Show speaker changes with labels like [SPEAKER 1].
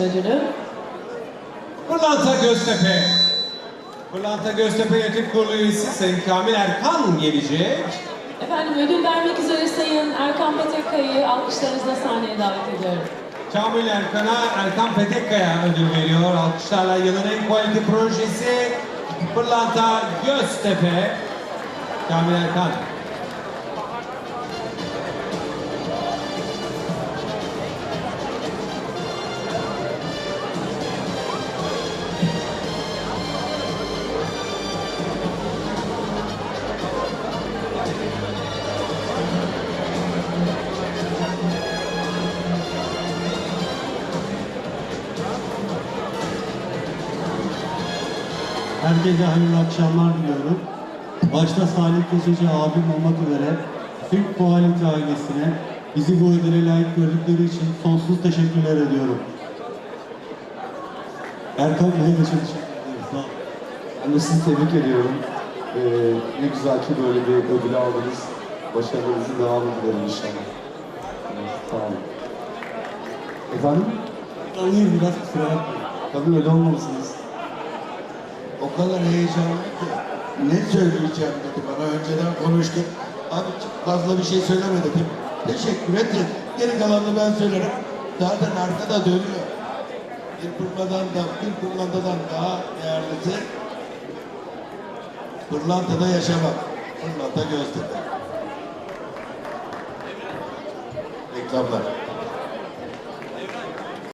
[SPEAKER 1] ödülü.
[SPEAKER 2] Pırlanta Göztepe. Pırlanta Göztepe Yönetim Kurulu üyesi Sayın Kamil Erkan gelecek.
[SPEAKER 1] Efendim ödül vermek üzere Sayın Erkan Petekkaya'yı alkışlarınızla sahneye davet ediyorum.
[SPEAKER 2] Kamil Erkan'a Erkan Petekkaya ödül veriyor. Alkışlarla yılın en quality projesi Pırlanta Göztepe. Kamil Erkan.
[SPEAKER 3] Herkese hayırlı akşamlar diliyorum. Başta Salih Keçeci abim olmak üzere tüm Quality ailesine bizi bu ödüle layık gördükleri için sonsuz teşekkürler ediyorum. Erkan Bey'e de çok teşekkür ederim. Sağ olun.
[SPEAKER 4] Ben de sizi tebrik ediyorum. Ee, ne güzel ki böyle bir ödül aldınız. Başarılarınızın devamı dilerim inşallah. Evet, Sağ olun. Efendim?
[SPEAKER 3] Anlayayım biraz kusura bakmayın.
[SPEAKER 4] Tabii öyle olmalısınız.
[SPEAKER 5] O kadar heyecanlı ki ne söyleyeceğim dedi bana önceden konuştuk. Abi fazla bir şey söyleme dedim. Teşekkür ettim. Geri kalanını ben söylerim. Zaten arkada dönüyor. Bir pırlantadan da bir pırlantadan daha değerlisi pırlantada yaşamak. Pırlanta Göztepe. Reklamlar.